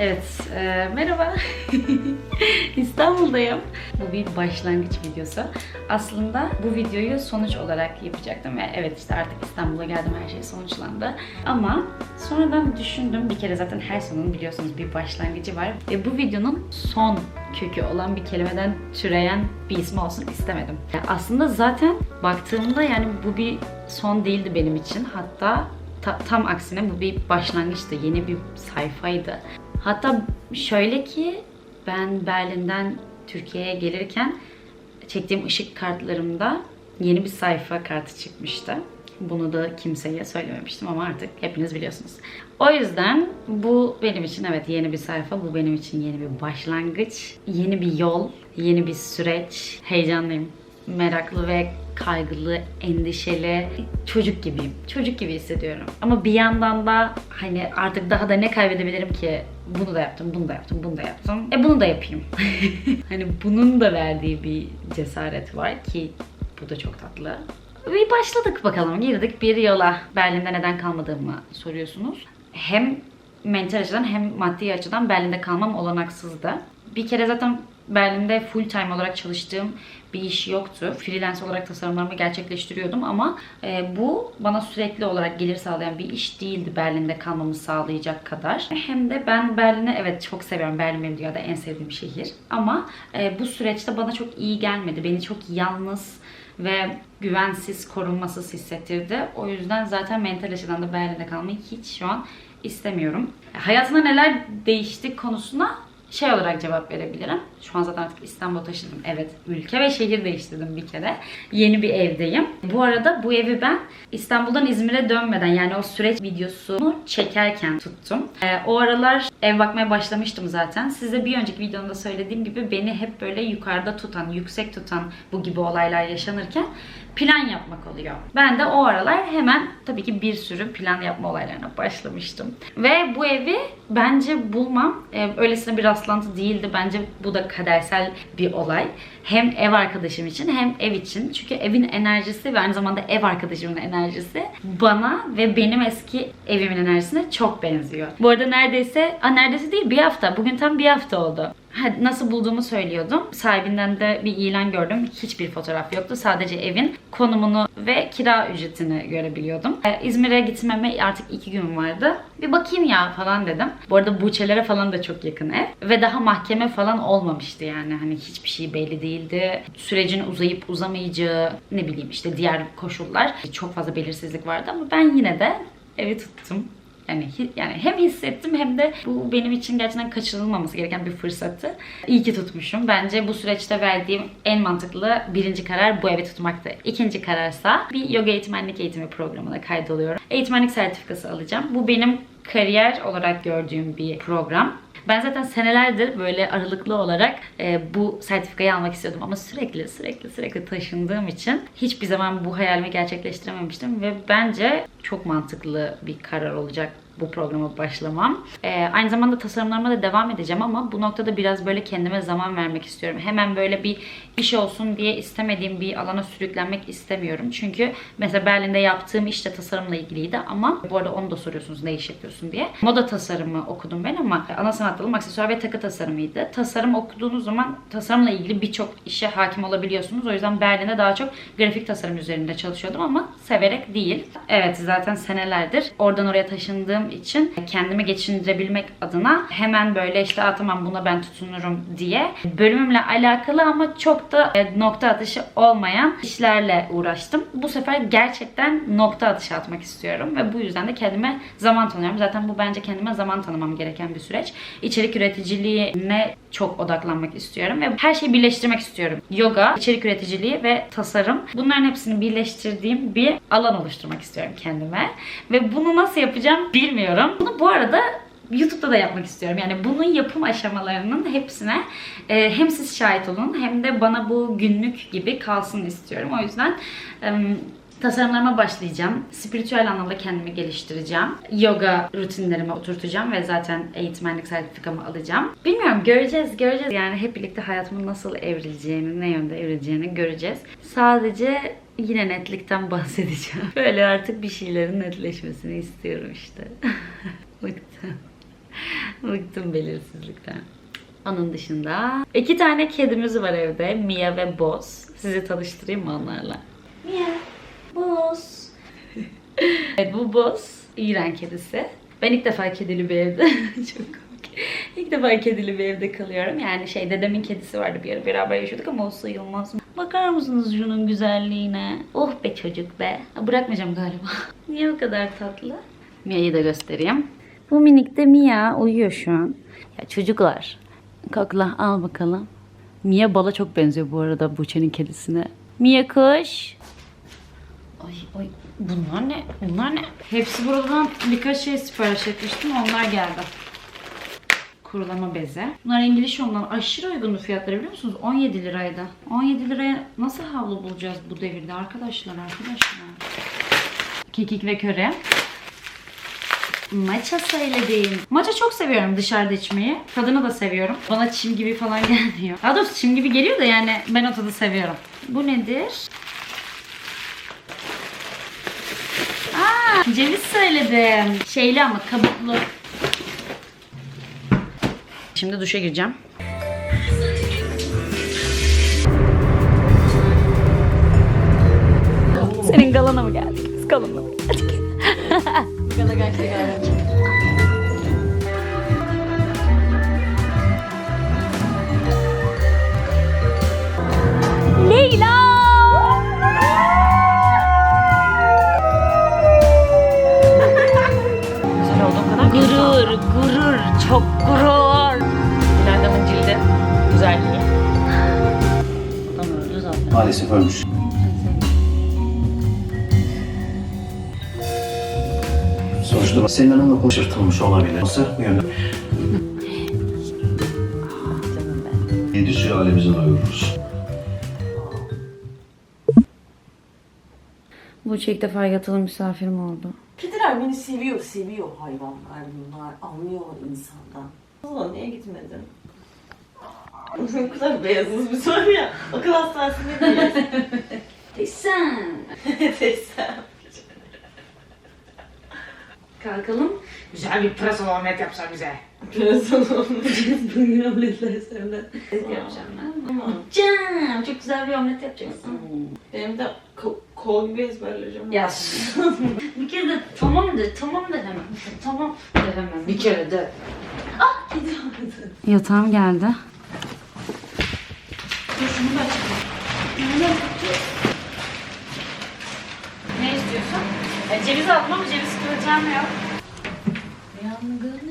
Evet, e, merhaba. İstanbul'dayım. Bu bir başlangıç videosu. Aslında bu videoyu sonuç olarak yapacaktım ve evet işte artık İstanbul'a geldim her şey sonuçlandı. Ama sonradan düşündüm bir kere zaten her sonun biliyorsunuz bir başlangıcı var. Ve bu videonun son kökü olan bir kelimeden türeyen bir ismi olsun istemedim. Yani aslında zaten baktığımda yani bu bir son değildi benim için. Hatta ta- tam aksine bu bir başlangıçtı, yeni bir sayfaydı. Hatta şöyle ki ben Berlin'den Türkiye'ye gelirken çektiğim ışık kartlarımda yeni bir sayfa kartı çıkmıştı. Bunu da kimseye söylememiştim ama artık hepiniz biliyorsunuz. O yüzden bu benim için evet yeni bir sayfa, bu benim için yeni bir başlangıç, yeni bir yol, yeni bir süreç. Heyecanlıyım, meraklı ve kaygılı, endişeli, çocuk gibiyim. Çocuk gibi hissediyorum. Ama bir yandan da hani artık daha da ne kaybedebilirim ki? Bunu da yaptım, bunu da yaptım, bunu da yaptım. E bunu da yapayım. hani bunun da verdiği bir cesaret var ki bu da çok tatlı. Bir başladık bakalım. Girdik bir yola. Berlin'de neden kalmadığımı soruyorsunuz. Hem mental açıdan hem maddi açıdan Berlin'de kalmam olanaksızdı. Bir kere zaten Berlin'de full time olarak çalıştığım bir iş yoktu. Freelance olarak tasarımlarımı gerçekleştiriyordum ama e, bu bana sürekli olarak gelir sağlayan bir iş değildi Berlin'de kalmamı sağlayacak kadar. Hem de ben Berlin'i evet çok seviyorum. Berlin benim dünyada en sevdiğim şehir. Ama e, bu süreçte bana çok iyi gelmedi. Beni çok yalnız ve güvensiz, korunmasız hissettirdi. O yüzden zaten mental açıdan da Berlin'de kalmayı hiç şu an istemiyorum. Hayatımda neler değişti konusuna şey olarak cevap verebilirim. Şu an zaten artık İstanbul'a taşındım. Evet, ülke ve şehir değiştirdim bir kere. Yeni bir evdeyim. Bu arada bu evi ben İstanbul'dan İzmir'e dönmeden yani o süreç videosunu çekerken tuttum. Ee, o aralar ev bakmaya başlamıştım zaten. Size bir önceki videomda söylediğim gibi beni hep böyle yukarıda tutan, yüksek tutan bu gibi olaylar yaşanırken plan yapmak oluyor. Ben de o aralar hemen tabii ki bir sürü plan yapma olaylarına başlamıştım. Ve bu evi bence bulmam e, öylesine bir rastlantı değildi. Bence bu da kadersel bir olay. Hem ev arkadaşım için hem ev için. Çünkü evin enerjisi ve aynı zamanda ev arkadaşımın enerjisi bana ve benim eski evimin enerjisine çok benziyor. Bu arada neredeyse, a, neredeyse değil bir hafta. Bugün tam bir hafta oldu. Nasıl bulduğumu söylüyordum. Sahibinden de bir ilan gördüm. Hiçbir fotoğraf yoktu. Sadece evin konumunu ve kira ücretini görebiliyordum. Ee, İzmir'e gitmeme artık iki gün vardı. Bir bakayım ya falan dedim. Bu arada Buğçeler'e falan da çok yakın ev. Ve daha mahkeme falan olmamıştı yani. Hani hiçbir şey belli değildi. Sürecin uzayıp uzamayacağı ne bileyim işte diğer koşullar. Çok fazla belirsizlik vardı ama ben yine de evi tuttum. Yani, yani hem hissettim hem de bu benim için gerçekten kaçırılmaması gereken bir fırsattı. İyi ki tutmuşum. Bence bu süreçte verdiğim en mantıklı birinci karar bu evi tutmaktı. İkinci kararsa bir yoga eğitmenlik eğitimi programına kaydoluyorum. Eğitmenlik sertifikası alacağım. Bu benim kariyer olarak gördüğüm bir program. Ben zaten senelerdir böyle aralıklı olarak e, bu sertifikayı almak istiyordum. Ama sürekli sürekli sürekli taşındığım için hiçbir zaman bu hayalimi gerçekleştirememiştim. Ve bence çok mantıklı bir karar olacak bu programa başlamam. Ee, aynı zamanda tasarımlarıma da devam edeceğim ama bu noktada biraz böyle kendime zaman vermek istiyorum. Hemen böyle bir iş olsun diye istemediğim bir alana sürüklenmek istemiyorum. Çünkü mesela Berlin'de yaptığım iş de tasarımla ilgiliydi ama bu arada onu da soruyorsunuz ne iş yapıyorsun diye. Moda tasarımı okudum ben ama ana sanat dalım aksesuar ve takı tasarımıydı. Tasarım okuduğunuz zaman tasarımla ilgili birçok işe hakim olabiliyorsunuz. O yüzden Berlin'de daha çok grafik tasarım üzerinde çalışıyordum ama severek değil. Evet zaten senelerdir oradan oraya taşındığım için kendimi geçindirebilmek adına hemen böyle işte Aa, tamam buna ben tutunurum diye bölümümle alakalı ama çok da e, nokta atışı olmayan işlerle uğraştım. Bu sefer gerçekten nokta atışı atmak istiyorum ve bu yüzden de kendime zaman tanıyorum. Zaten bu bence kendime zaman tanımam gereken bir süreç. İçerik üreticiliğine çok odaklanmak istiyorum ve her şeyi birleştirmek istiyorum. Yoga, içerik üreticiliği ve tasarım. Bunların hepsini birleştirdiğim bir alan oluşturmak istiyorum kendime. Ve bunu nasıl yapacağım bilmiyorum. Bunu bu arada YouTube'da da yapmak istiyorum. Yani bunun yapım aşamalarının hepsine e, hem siz şahit olun hem de bana bu günlük gibi kalsın istiyorum. O yüzden e, tasarımlarıma başlayacağım. Spiritüel anlamda kendimi geliştireceğim. Yoga rutinlerime oturtacağım ve zaten eğitmenlik sertifikamı alacağım. Bilmiyorum göreceğiz göreceğiz. Yani hep birlikte hayatımın nasıl evrileceğini, ne yönde evrileceğini göreceğiz. Sadece yine netlikten bahsedeceğim. Böyle artık bir şeylerin netleşmesini istiyorum işte. Bıktım. Bıktım belirsizlikten. Onun dışında iki tane kedimiz var evde. Mia ve Boz. Sizi tanıştırayım mı onlarla? Mia, Boz. evet bu Boz. İran kedisi. Ben ilk defa kedili bir evde. Çok komik. İlk defa kedili bir evde kalıyorum. Yani şey dedemin kedisi vardı bir ara beraber yaşıyorduk ama o sayılmaz. Bakar mısınız şunun güzelliğine? Oh be çocuk be. Bırakmayacağım galiba. Niye bu kadar tatlı? Mia'yı da göstereyim. Bu minik de Mia uyuyor şu an. Ya çocuklar. Kokla al bakalım. Mia bala çok benziyor bu arada Buçe'nin kedisine. Mia kuş. Ay ay bunlar ne? Bunlar ne? Hepsi buradan birkaç şey sipariş etmiştim. Onlar geldi. Kurulama bezi. Bunlar İngiliz ondan aşırı uygundu fiyatları biliyor musunuz? 17 liraydı. 17 liraya nasıl havlu bulacağız bu devirde arkadaşlar arkadaşlar. Kekik ve köre. Maça söyledim. Maça çok seviyorum dışarıda içmeyi. Tadını da seviyorum. Bana çim gibi falan gelmiyor. Daha doğrusu çim gibi geliyor da yani ben o tadı seviyorum. Bu nedir? Aa, ceviz söyledim. Şeyli ama kabuklu. Şimdi duşa gireceğim. Senin galana mı geldik? Biz galana mı geldik? Gala kaçtı galiba. Leyla! Güzel olduğum kadar Gurur, gurur, çok gurur. Maalesef ölmüş. Soruşturma senin hanımla konuşturulmuş olabilir. Nasıl bu yönde? Yedi sülalemizin uyuruz. Bu ilk defa yatılı misafirim oldu. Kediler beni seviyor, seviyor hayvanlar bunlar. Anlıyorlar insandan. Ulan niye gitmedin? Ne kadar beyazınız bir soru ya. Akıl hastanesinde değiliz. Teyzem. Teyzem. Kalkalım. Güzel bir pırasa omlet yapsan bize. Biraz olmuş. Bugün omletler senden. yapacağım ben. Tamam. Can, çok güzel bir omlet yapacaksın. Benim de ko- kol gibi ezberleyeceğim. Ya bir kere de tamam de, tamam de hemen. Tamam de hemen. Bir kere de. Ah gidiyordu. Yatağım geldi. Şunu da açayım. Ne istiyorsun? E, ceviz atmam, ceviz kıracağım yok. Yangın?